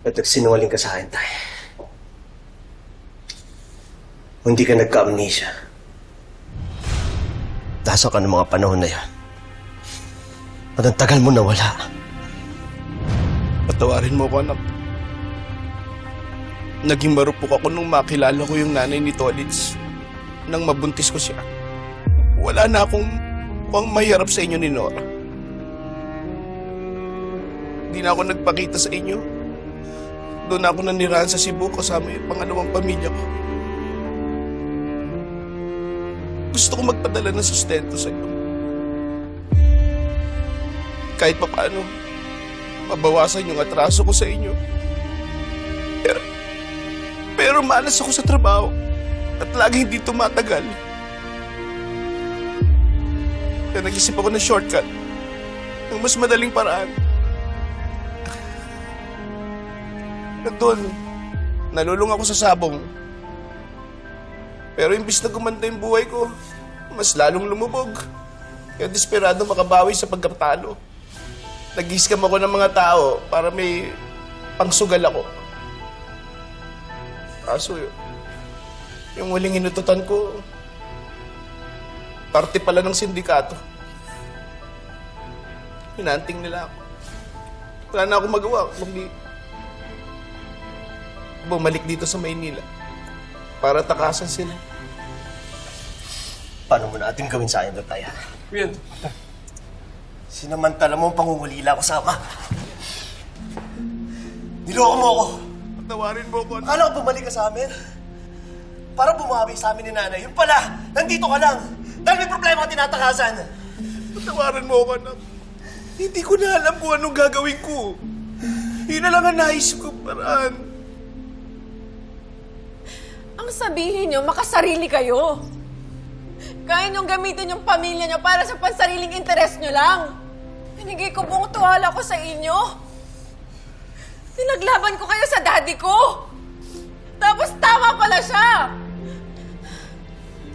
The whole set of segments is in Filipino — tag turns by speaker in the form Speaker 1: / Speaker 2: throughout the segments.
Speaker 1: At nagsinungaling ka sa akin, tay. Hindi ka nagka-amnesia. Nasa ka ng mga panahon na yan. At ang tagal mo nawala.
Speaker 2: Patawarin mo ko, anak. Naging marupok ako nung makilala ko yung nanay ni Tolitz. Nang mabuntis ko siya. Wala na akong pang mahirap sa inyo ni Nora. Di na ako nagpakita sa inyo. Doon ako nanirahan sa Cebu kasama yung pangalawang pamilya ko. Gusto ko magpadala ng sustento sa iyo. Kahit pa paano, mabawasan yung atraso ko sa inyo. Pero, pero malas ako sa trabaho at lagi hindi tumatagal. Kaya nag-isip ako ng shortcut ng mas madaling paraan. Doon, nalulung ako sa sabong. Pero imbis na gumanda yung buhay ko, mas lalong lumubog. Kaya desperado makabawi sa pagkatalo. Nag-scam ako ng mga tao para may pangsugal ako. Kaso yun, yung huling inututan ko, parte pala ng sindikato. Hinanting nila ako. Wala na akong magawa kundi bumalik dito sa Maynila para takasan sila.
Speaker 1: Paano mo natin gawin sa akin to, tay? ha?
Speaker 2: Yan.
Speaker 1: Sinamantala mo ang pangungulila ko sa ama. Niloko mo ako.
Speaker 2: Patawarin mo ko.
Speaker 1: Akala ko bumalik ka sa amin. Para bumawi sa amin ni nanay. Yung pala, nandito ka lang. Dahil may problema ka tinatakasan.
Speaker 2: Patawarin mo ako, anak. Hindi ko na alam kung anong gagawin ko. Yun na lang ang naisip ko paraan.
Speaker 3: Sabihin nyo, makasarili kayo. Kaya niyong gamitin yung pamilya nyo para sa pansariling interes nyo lang. Binigay ko buong tuwala ko sa inyo. Pinaglaban ko kayo sa daddy ko. Tapos tama pala siya.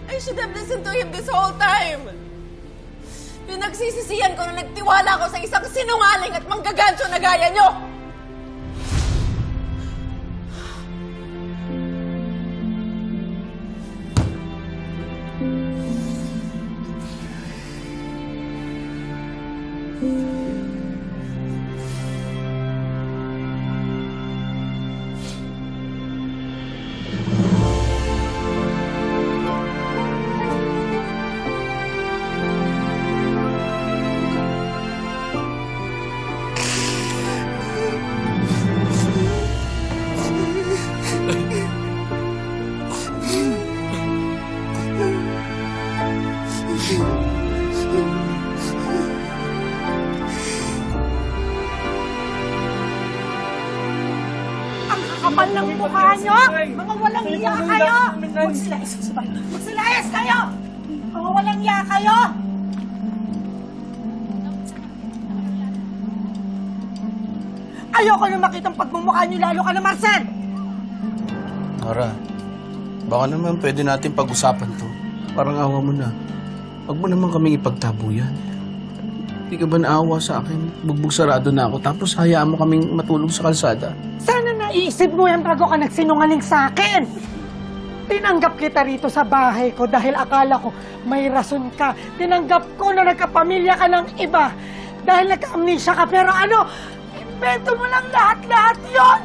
Speaker 3: I should have listened to him this whole time. Pinagsisisihan ko na nagtiwala ko sa isang sinungaling at manggagancho na gaya nyo.
Speaker 4: Ang kakapal ng mukha nyo! Mga walang iya kayo! Magsilayas, magsilayas kayo! Mga walang iya kayo! Ayoko na makita ang pagmumukha nyo lalo ka na, Marcel!
Speaker 2: Nora, baka naman pwede natin pag-usapan to. Parang awa mo na. Huwag mo naman kaming ipagtabo yan. Hindi ka ba naawa sa akin? Bugbog sarado na ako, tapos hayaan mo kaming matulog sa kalsada.
Speaker 4: Sana naisip mo yan bago ka nagsinungaling sa akin! Tinanggap kita rito sa bahay ko dahil akala ko may rason ka. Tinanggap ko na nagkapamilya ka ng iba dahil nagka-amnesia ka. Pero ano, invento mo lang lahat-lahat yon.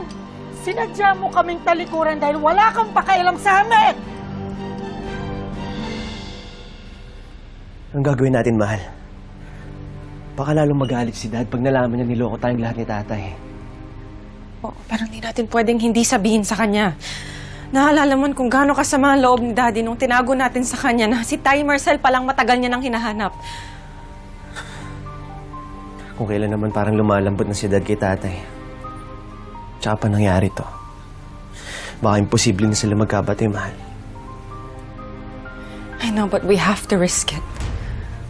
Speaker 4: Sinadya mo kaming talikuran dahil wala kang pakialam sa amin.
Speaker 1: Anong gagawin natin, mahal? Baka lalong magalit si dad pag nalaman niya niloko tayong lahat ni tatay.
Speaker 5: Oo, pero hindi natin pwedeng hindi sabihin sa kanya. Naalala mo kung gaano kasama ang loob ni Daddy nung tinago natin sa kanya na si Ty Marcel palang matagal niya nang hinahanap.
Speaker 1: Kung kailan naman parang lumalambot na si dad kay tatay. Tsaka pa nangyari to. Baka imposible na sila magkabati, mahal.
Speaker 5: I know, but we have to risk it.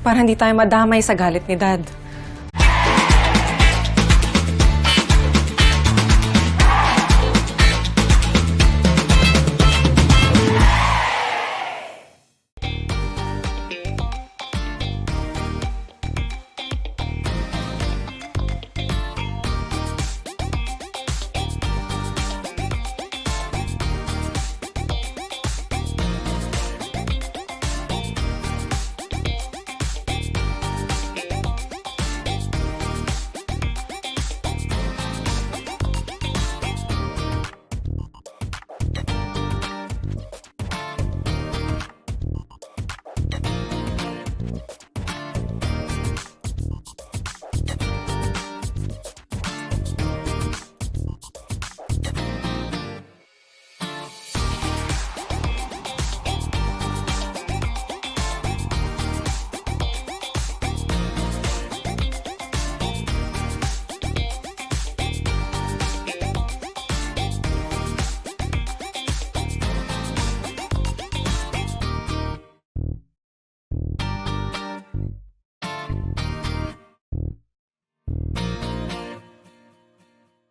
Speaker 5: Para hindi tayo madamay sa galit ni Dad.